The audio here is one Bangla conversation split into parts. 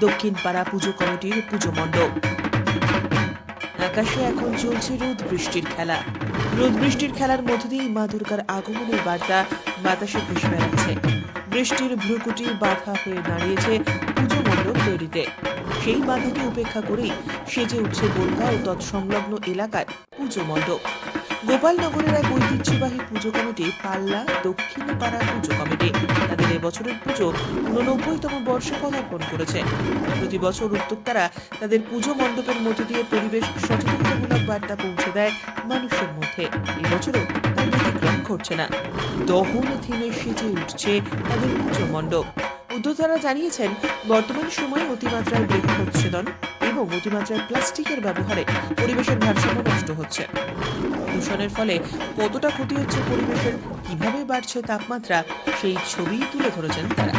দক্ষিণ পাড়া পুজো কমিটির পুজো মণ্ডপ। আকাশে এখন চলছে রোদ বৃষ্টির খেলা। রোদ বৃষ্টির খেলার মধ্য দিয়েই মা দুর্গার আগমনের বার্তা বাতাসে ভেসে বেড়াচ্ছে। বৃষ্টির ভ্রুকুটি বাধা হয়ে দাঁড়িয়েছে পুজো মণ্ডপ তৈরিতে। সেই বাধাকে উপেক্ষা করেই সেজে উঠছে বনগা ও তৎসংলগ্ন এলাকার পুজো মণ্ডপ। গোপালনগরের এক ঐতিহ্যবাহী পুজো কমিটি, পাল্লা, দক্ষিণ পাড়া পুজো কমিটি। তাদের এবছরের পুজো উননব্বইতম বর্ষে পদার্পণ করেছে। প্রতি বছর উদ্যোক্তারা তাদের পুজো মণ্ডপের মধ্য দিয়ে পরিবেশ সচেতনতামূলক বার্তা পৌঁছে দেয় মানুষের মধ্যে। এবছরও তার ব্যতিক্রম ঘটছে না। দহন থিমে সেজে উঠছে তাদের পুজো মণ্ডপ। উদ্যোক্তারা জানিয়েছেন, বর্তমান সময়ে অতিমাত্রায় বৃক্ষচ্ছেদন এবং অতিমাত্রায় প্লাস্টিকের ব্যবহারে পরিবেশের ভারসাম্য নষ্ট হচ্ছে। দূষণের ফলে কতটা ক্ষতি হচ্ছে পরিবেশের, কীভাবে বাড়ছে তাপমাত্রা, সেই ছবি তুলে ধরেছেন তারা।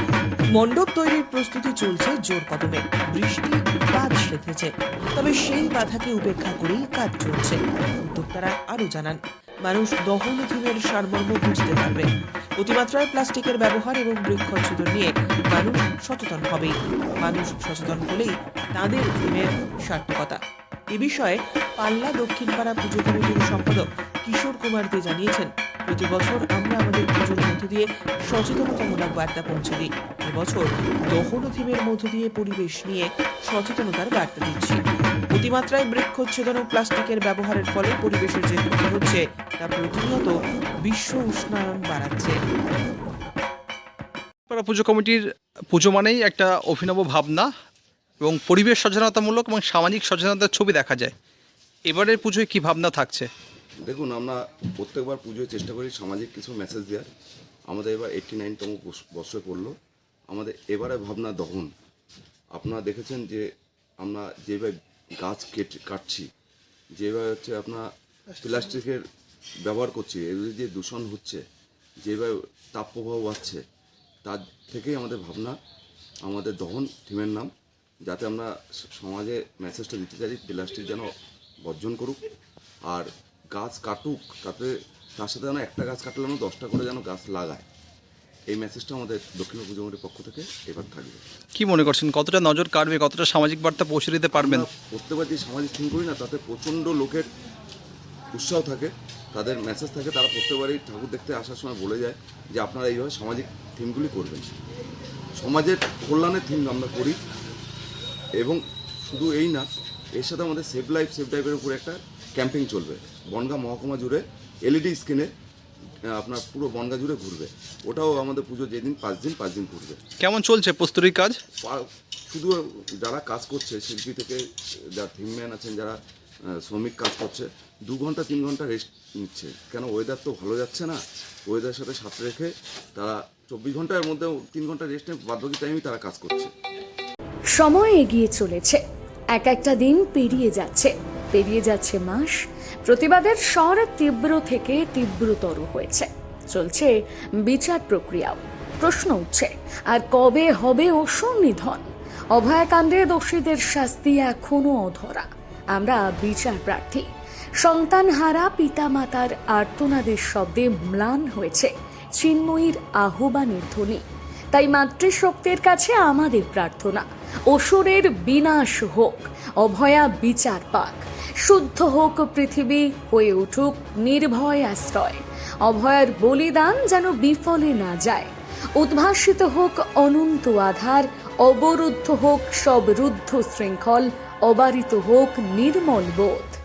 মণ্ডপ তৈরির প্রস্তুতি চলছে জোর কদমে। বৃষ্টি কাজ সেধেছে তবে সেই বাধাকে উপেক্ষা করেই কাজ চলছে, উদ্যোক্তারা আরও জানান। মানুষ দহন থিমের সারমর্ম বুঝতে পারবে। অতিমাত্রায় প্লাস্টিকের ব্যবহার এবং বৃক্ষচ্ছেদন নিয়ে মানুষ সচেতন হবে। মানুষ সচেতন হলেই তাদের থিমের সার্থকতা। এ বিষয়ে পাল্লা দক্ষিণপাড়া পুজো কমিটির সম্পাদক কিশোর কুমার দে জানিয়েছেন। প্রতি বছর আমরা আমাদের পুজোর মধ্য দিয়ে সচেতনতামূলক বার্তা পৌঁছে দিই। এবছর দহন থিমের মধ্য দিয়ে পরিবেশ নিয়ে সচেতনতার বার্তা দিচ্ছি। অতিমাত্রায় বৃক্ষচ্ছেদন ও প্লাস্টিকের ব্যবহারের ফলে পরিবেশের যে ক্ষতি হচ্ছে, তা প্রতিনিয়ত বিশ্ব উষ্ণায়ন বাড়াচ্ছে। পুজো কমিটির পুজো মানেই একটা অভিনব ভাবনা এবং পরিবেশ সচেতনতামূলক এবং সামাজিক সচেতনতার ছবি দেখা যায়। এবারের পুজোয় কি ভাবনা থাকছে? দেখুন, আমরা প্রত্যেকবার পুজোয় চেষ্টা করি সামাজিক কিছু মেসেজ দেওয়ার। আমাদের এবার এইটটি নাইনতম বর্ষে পড়ল। আমাদের এবারে ভাবনা দহন। আপনারা দেখেছেন যে আমরা যেভাবে গাছ কেটে, কাটছি, যেভাবে হচ্ছে আপনার প্লাস্টিকের ব্যবহার করছি, এগুলি যে দূষণ হচ্ছে, যেভাবে তাপপ্রবাহ বাড়ছে, তার থেকেই আমাদের ভাবনা, আমাদের দহন থিমের নাম, যাতে আমরা সমাজে মেসেজটা দিতে চাই প্লাস্টিক যেন বর্জন করুক। আর গাছ কাটুক তাতে তার সাথে যেন একটা গাছ কাটলে যেন দশটা করে যেন গাছ লাগায়। এই মেসেজটা আমাদের দক্ষিণ পুজো কমিটির পক্ষ থেকে এবার থাকবে। কি মনে করছেন কতটা নজর কাটবে কতটা সামাজিক বার্তা পৌঁছে দিতে পারবেন? প্রত্যেকবার যে সামাজিক থিম করি না তাতে প্রচণ্ড লোকের উৎসাহ থাকে তাদের মেসেজ থাকে তারা প্রত্যেকবারই ঠাকুর দেখতে আসার সময় বলে যায় যে আপনারা এইভাবে সামাজিক থিমগুলি করবেন। সমাজের কল্যাণের থিম আমরা করি এবং শুধু এই না এর সাথে আমাদের সেভ লাইফ সেভ লাইফের উপরে একটা ক্যাম্পেইন চলবে। বনগা মহকুমা জুড়ে এলইডি স্ক্রিনে আপনার পুরো বনগা জুড়ে ঘুরবে। ওটাও আমাদের পুজো যেদিন পাঁচ দিন পাঁচ দিন ঘুরবে। কেমন চলছে প্রস্তুতির কাজ? শুধু যারা কাজ করছে শিল্পী থেকে যারা থিমম্যান আছেন যারা শ্রমিক কাজ করছে দু ঘণ্টা তিন ঘণ্টা রেস্ট নিচ্ছে। কেন ওয়েদার তো ভালো যাচ্ছে না? ওয়েদারের সাথে সাথে রেখে তারা চব্বিশ ঘণ্টার মধ্যে তিন ঘণ্টা রেস্ট নিয়ে বাদবাকি টাইমই তারা কাজ করছে। সময় এগিয়ে চলেছে। এক একটা দিন পেরিয়ে যাচ্ছে। পেরিয়ে যাচ্ছে মাস। প্রতিবাদের স্বর তীব্র থেকে তীব্রতর হয়েছে। চলছে বিচার প্রক্রিয়াও। প্রশ্ন উঠছে, আর কবে হবে অসুর নিধন অভয়াকাণ্ডে দোষীদের শাস্তি এখনও অধরা। আমরা বিচার প্রার্থী। সন্তানহারা পিতামাতার আর্তনাদের শব্দে ম্লান হয়েছে চিন্ময়ীর আহ্বানের ধ্বনি। তাই মাতৃশক্তির কাছে আমাদের প্রার্থনা। অসুরের বিনাশ হোক, অভয়া বিচার পাক। শুদ্ধ হোক পৃথিবী, হয়ে উঠুক নির্ভয় আশ্রয়। অভয়ার বলিদান যেন বিফলে না যায়। উদ্ভাসিত হোক অনন্ত আধার, অবরুদ্ধ হোক সব রুদ্ধ শৃঙ্খল, অবারিত হোক নির্মল বোধ।